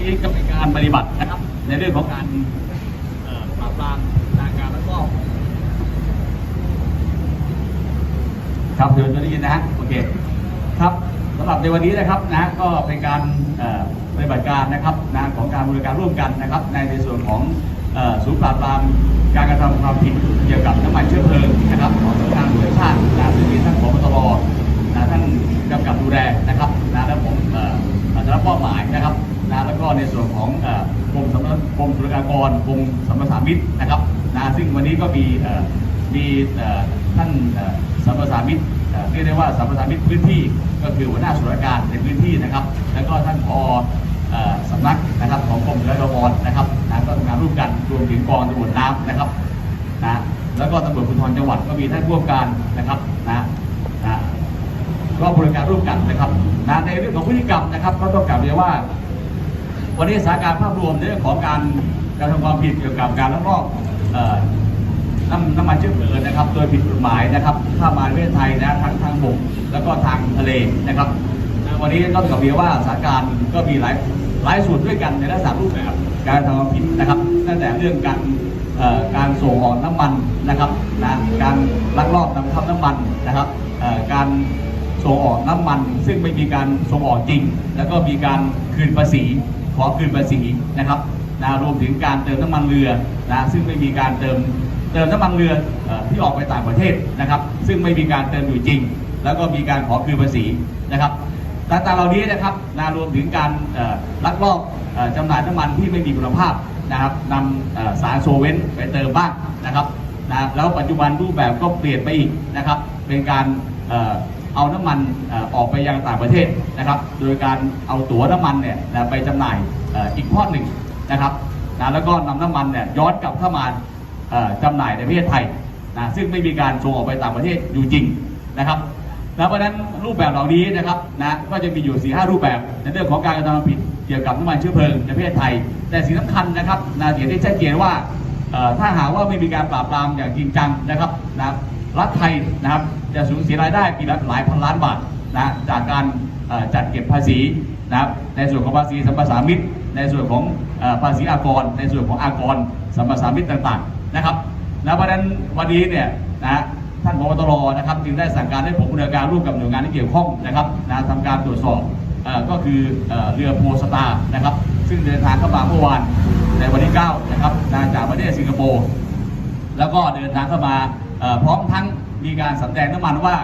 นี้ก็เป็นการปฏิบัตินะครับ ในเรื่องของการปราบปรามทางการแลักลอบครับเดี๋ยวจะได้ยินนะฮะโอเคครับสำหรับในวันนี้นะครับนะก็เป็นการปฏิบัติการนะครับนะของการบริการร่วมกันนะครับ ในในส่วนของศูนย์ปราบปรามการกระทำความผิดเกี่ยวกับน้ำมันเชื้อเพลิงนะครับของสำนักงานตำรวจชาตินะซึ่งมีท่านผบตรนะท่านกำกับดูแลนะครับนะและผมเอ่ออาจจะรับมอบหมายนะครับ นะแล้วก็ในส่วนของกรมสำนักกรมศุลกากรกรมสรรพสามิตรนะครับนะซึ่งวันนี้ก็มีมีท่านเอ่อสรรพสามิตเอ่อเรียกได้ว่าสรรพสามิตรพื้นที่ก็คือหัวหน้าส่วนราการในพื้นที่นะครับ แล้วก็ท่านผอสำนักนะครับของกรมศุลกากรนะครับนะก็ทำงานร่วมกันรวมถึงกองตำรวจน้ำนะครับนะแล้วก็ตำรวจภูธรจังหวัดก็มีท่านผู้ว่าการนะครับนะนะก็บริการร่วมกันนะครับนะในเรื่องของพฤติกรรมนะครับ ก็ต้องกล่าวเรียนว่า วันนี้สถานการณ์ภาพรวมในเรื่องของการการทำความผิดเกี่ยวกับการลักลอบน้ำน้ำมันเชื้อเพลิงนะครับ โดยผิดกฎหมายนะครับข้ามมาประเทศไทยนะทั้งทางบกแล้วก็ทางทะเลนะครับ วันนี้ก็ต้อกล่าวเรียว่าสถานการณ์ก็มีหลายหลายส่วนด้วยกันในลักษณะรูปแบบการทำความผิดนะครับตั้งแต่เรื่องการการส่งออกน้ำมันนะครับนะการลักลอบนำเข้าน้ำมันนะครับการส่งออกน้ำมัน ซึ่งไม่มีการส่งออกจริง แล้วก็มีการคืนภาษี ขอคืนภาษีนะครับนะรวมถึงการเติมน้ำมันเรือนะซึ่งไม่มีการเติมเติมน้ำมันเรือที่ออกไปต่างประเทศนะครับ ซึ่งไม่มีการเติมอยู่จริง แล้วก็มีการขอคืนภาษีนะครับต่างๆเหล่านี้นะครับนะรวมถึงการลักลอบจำหน่ายน้ำมันที่ไม่มีคุณภาพนะครับนำสารโซเวนไปเติมบ้างนะครับนะแล้วปัจจุบันรูปแบบก็เปลี่ยนไปอีกนะครับ เป็นการ เอาน้ำมันออกไปยังต่างประเทศนะครับ โดยการเอาตั๋วน้ำมันเนี่ยไปจำหน่ายอีกทอดหนึ่งนะครับนะแล้วก็นำน้ำมันเนี่ยย้อนกลับเข้ามาเอ่อจำหน่ายในประเทศไทยนะซึ่งไม่มีการส่งออกไปต่างประเทศอยู่จริงนะครับแล้วเพราะฉะนั้นรูปแบบเหล่านี้นะครับนะก็จะมีอยู่4ีหรูปแบบในเรื่องของการกระทำความผิดเกี่ยวกับน้ำมันเชื้อเพลิงในประเทศไทย แต่สิ่งสำคัญนะครับนะเห็นได้ชัดเจนว่าถ้าหากว่าไม่มีการปราบปรามอย่างจริงจังนะครับนะ รัฐไทยนะครับจะสูญเสียรายได้ปีละหลายพันล้านบาทนะจากการจัดเก็บภาษีนะครับในส่วนของภาษีสัมปทานมิตร ในส่วนของภาษีอากร ในส่วนของอากรสัมปทานมิตรต่างๆนะครับนะเพราะนั้นวันนี้เนี่ยนะท่านพบตรนะครับจึงได้สั่งการให้ผมดำเนินการร่วมกับหน่วยงานที่เกี่ยวข้องนะครับนะทำการตรวจสอบก็คือเอ่อเรือโพสตานะครับ ซึ่งเดินทางเข้ามาเมื่อวานในวันที่ 9 นะครับนะจากประเทศสิงคโปร์แล้วก็เดินทางเข้ามา พร้อมทั้งมีการสำแดงน้ำมันว่า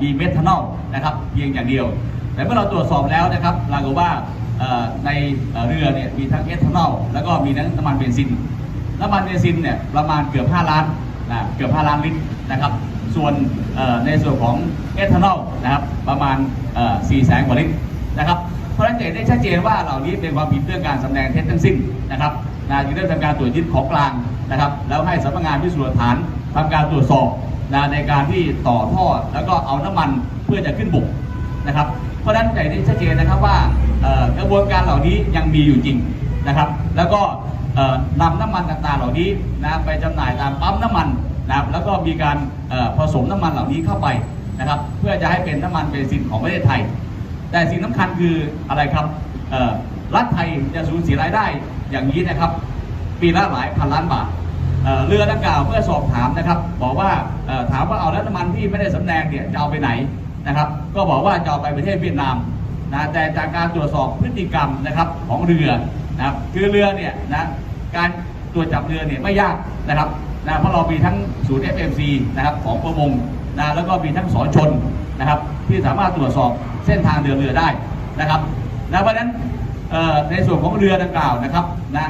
มีเมทานอลนะครับเพียงอย่างเดียว แต่เมื่อเราตรวจสอบแล้วนะครับปรากฏว่าในเรือเนี่ยมีทั้งเอทานอลแล้วก็มีทั้งน้ำมันเบนซิน น้ำมันเบนซินเนี่ยประมาณเกือบ 5 ล้านนะเกือบ 5 ล้านลิตรนะครับ ส่วนในส่วนของเอทานอลนะครับประมาณ4แสนกว่าลิตรนะครับ เพราะฉะนั้นจะได้ชัดเจนว่าเหล่านี้เป็นความผิดเรื่องการสำแดงเท็จทั้งสิ้นนะครับนะจึงได้ทำการตรวจยึดของกลาง นะครับ แล้วให้สำนักงานพิสูจน์หลักฐานทำการตรวจสอบนะในการที่ต่อท่อแล้วก็เอาน้ำมันเพื่อจะขึ้นบกนะครับ เพราะฉะนั้นจะเห็นได้ชัดเจนนะครับว่ากระบวนการเหล่านี้ยังมีอยู่จริงนะครับ แล้วก็นำน้ำมันต่างๆเหล่านี้นะไปจำหน่ายตามปั๊มน้ำมันนะครับแล้วก็มีการผสมน้ำมันเหล่านี้เข้าไปนะครับ เพื่อจะให้เป็นน้ำมันเบนซินของประเทศไทย แต่สิ่งสำคัญคืออะไรครับรัฐไทยจะสูญเสียรายได้อย่างนี้นะครับ ปีละหลายพันล้านบาทเเรือดังกล่าวเมื่อสอบถามนะครับ บอกว่าถามว่าเอาแล้วน้ำมันที่ไม่ได้สำแดงเนี่ยจะเอาไปไหนนะครับ ก็บอกว่าจะเอาไปประเทศเวียดนามนะแต่จากการตรวจสอบพฤติกรรมนะครับของเรือนะครับคือเรือเนี่ยนะการตรวจจับเรือเนี่ยไม่ยากนะครับนะเพราะเรามีทั้งศูนย์ FMC นะครับของประมงนะแล้วก็มีทั้งสอชนนะครับ ที่สามารถตรวจสอบเส้นทางเดินเรือได้นะครับนะเพราะฉะนั้นในส่วนของเรือดังกล่าวนะครับนะ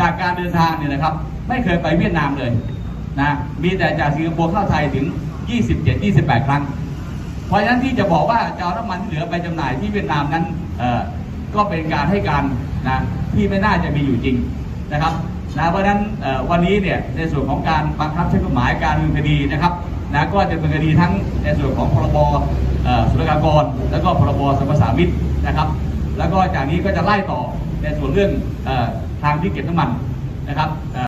จากการเดินทางเนี่ยนะครับ ไม่เคยไปเวียดนามเลยนะมีแต่จากสิงคโปร์เข้าไทยถึง 27-28 ครั้ง เพราะฉะนั้นที่จะบอกว่าจะเอาน้ำมันที่เหลือไปจำหน่ายที่เวียดนามนั้นเอ่อก็เป็นการให้การนะที่ไม่น่าจะมีอยู่จริงนะครับนะเพราะฉะนั้นวันนี้เนี่ยในส่วนของการบังคับใช้กฎหมายการดำเนินคดีนะครับนะก็จะเป็นคดีทั้งในส่วนของพรบเอ่อศุลกากร แล้วก็พรบสรรพสามิตนะครับ แล้วก็จากนี้ก็จะไล่ต่อในส่วนเรื่องอางที่เก็บน้ำมันนะครับ